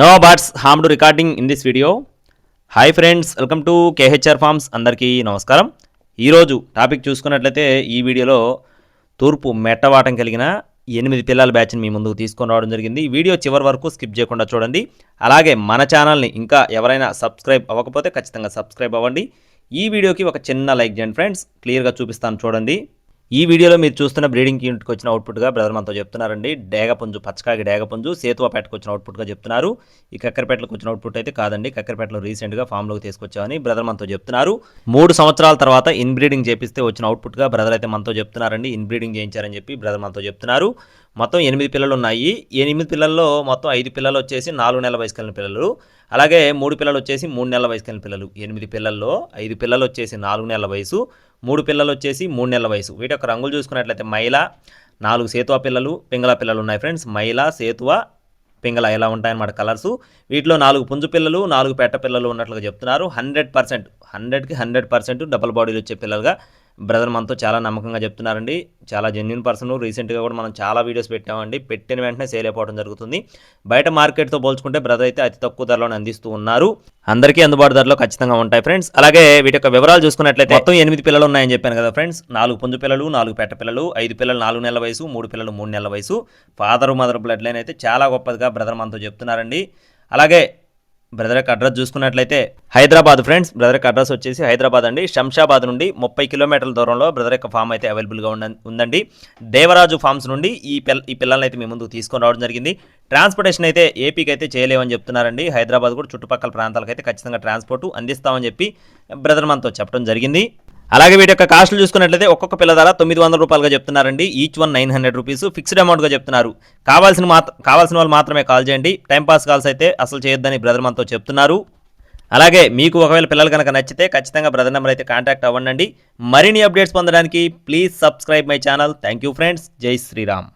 No birds harm to recording in this video hi friends welcome to KHR farms అందరికీ నమస్కారం. ఈరోజు topic చూసుకున్నట్లయితే ఈ వీడియోలో తూర్పు మెట్టవాటం కలిగిన ఎనిమిది పిల్లల బ్యాచ్ని మీ ముందుకు తీసుకొని రావడం జరిగింది. వీడియో చివరి వరకు స్కిప్ చేయకుండా చూడండి. అలాగే మన ఛానల్ని ఇంకా ఎవరైనా సబ్స్క్రైబ్ అవ్వకపోతే ఖచ్చితంగా సబ్స్క్రైబ్ అవ్వండి. ఈ వీడియోకి ఒక చిన్న లైక్ చేయండి ఫ్రెండ్స్ క్లియర్గా చూపిస్తాను చూడండి. ఈ వీడియోలో మీరు చూస్తున్న బ్రీడింగ్ యూనిట్కి వచ్చిన అవుట్పుట్గా బ్రదర్ మనతో చెప్తున్నారండి. డేగపుంజు పచ్చకాకి డేగపుంజు సేతువాపేటకు వచ్చిన అవుట్పుట్గా చెప్తున్నారు. ఈ కక్కరపేటలకు వచ్చిన అవుట్పుట్ అయితే కాదండి. కక్కరపేటలో రీసెంట్గా ఫామ్లోకి తీసుకొచ్చామని బ్రదర్ మనతో చెప్తున్నారు. మూడు సంవత్సరాల తర్వాత ఇన్ బ్రీడింగ్ చేపిస్తే వచ్చిన అవుట్పుట్గా బ్రదర్ అయితే మనతో చెప్తున్నారండి. ఇన్బ్రీడింగ్ చేయించారని చెప్పి బ్రదర్ మనతో చెప్తున్నారు. మొత్తం ఎనిమిది పిల్లలు ఉన్నాయి ఎనిమిది పిల్లల్లో మొత్తం ఐదు పిల్లలు వచ్చేసి నాలుగు నెలల వయసు కలిగిన పిల్లలు. అలాగే మూడు పిల్లలు వచ్చేసి మూడు నెలల వయసు కలిగిన పిల్లలు. ఎనిమిది పిల్లల్లో ఐదు పిల్లలు వచ్చేసి నాలుగు నెలల వయసు. మూడు పిల్లలు వచ్చేసి మూడు నెలల వయసు. వీటి యొక్క రంగులు చూసుకున్నట్లయితే మైల నాలుగు సేతువ పిల్లలు పింగళ పిల్లలు ఉన్నాయి ఫ్రెండ్స్. మైల సేతువ పింగళ ఎలా ఉంటాయన్నమాట కలర్స్. వీటిలో నాలుగు పుంజు పిల్లలు నాలుగు పెట్ట పిల్లలు ఉన్నట్లుగా చెప్తున్నారు. హండ్రెడ్ పర్సెంట్ హండ్రెడ్కి హండ్రెడ్ పర్సెంట్ డబల్ బాడీలు వచ్చే పిల్లలుగా బ్రదర్ మనతో చాలా నమ్మకంగా చెప్తున్నారండి. చాలా జెన్యున్ పర్సన్ రీసెంట్గా కూడా మనం చాలా వీడియోస్ పెట్టామండి. పెట్టిన వెంటనే సేల్ అయిపోవడం జరుగుతుంది. బయట మార్కెట్తో పోల్చుకుంటే బ్రదర్ అయితే అతి తక్కువ ధరలోనే అందిస్తూ ఉన్నారు. అందరికీ అందుబాటు ధరలో ఖచ్చితంగా ఉంటాయి ఫ్రెండ్స్ అలాగే వీటి యొక్క వివరాలు చూసుకున్నట్లయితే మొత్తం ఎనిమిది పిల్లలు ఉన్నాయని చెప్పాను కదా ఫ్రెండ్స్ నాలుగు పుంజు పిల్లలు నాలుగు పెట్ట పిల్లలు ఐదు పిల్లలు నాలుగు నెలల వయసు మూడు పిల్లలు మూడు నెలల వయసు. ఫాదర్ మదర్ బ్లడ్ లైన్ అయితే చాలా గొప్పదిగా బ్రదర్ మనతో చెప్తున్నారండి. అలాగే బ్రదర్ యొక్క అడ్రస్ చూసుకున్నట్లయితే హైదరాబాద్ ఫ్రెండ్స్. బ్రదర్ యొక్క అడ్రస్ వచ్చేసి హైదరాబాద్ అండి. శంషాబాద్ నుండి ముప్పై కిలోమీటర్ల దూరంలో బ్రదర్ యొక్క ఫామ్ అయితే అవైలబుల్గా ఉందండి. దేవరాజు ఫామ్స్ నుండి ఈ పిల్ల ఈ పిల్లల్ని అయితే మీ ముందుకు తీసుకొని రావడం జరిగింది. ట్రాన్స్పోర్టేషన్ అయితే ఏపీకి అయితే చేయలేమని చెప్తున్నారండి. హైదరాబాద్ కూడా చుట్టుపక్కల ప్రాంతాలకు అయితే ఖచ్చితంగా ట్రాన్స్పోర్ట్ అందిస్తామని చెప్పి బ్రదర్ మనతో చెప్పడం జరిగింది. అలాగే వీటి యొక్క కాస్ట్లు చూసుకున్నట్లయితే ఒక్కొక్క పిల్ల ధర తొమ్మిది వందల రూపాయలుగా చెప్తున్నారండి. Each one nine hundred rupees fixed అమౌంట్గా చెప్తున్నారు. కావాల్సిన మాత్ర కావాల్సిన వాళ్ళు మాత్రమే కాల్ చేయండి. టైంపాస్ కాల్స్ అయితే అసలు చేయొద్దని బ్రదర్ మనతో చెప్తున్నారు. అలాగే మీకు ఒకవేళ పిల్లలు కనుక నచ్చితే ఖచ్చితంగా బ్రదర్ నెంబర్ అయితే కాంటాక్ట్ అవ్వండి మరిన్ని అప్డేట్స్ పొందడానికి please subscribe my channel. Thank you friends జై శ్రీరామ్.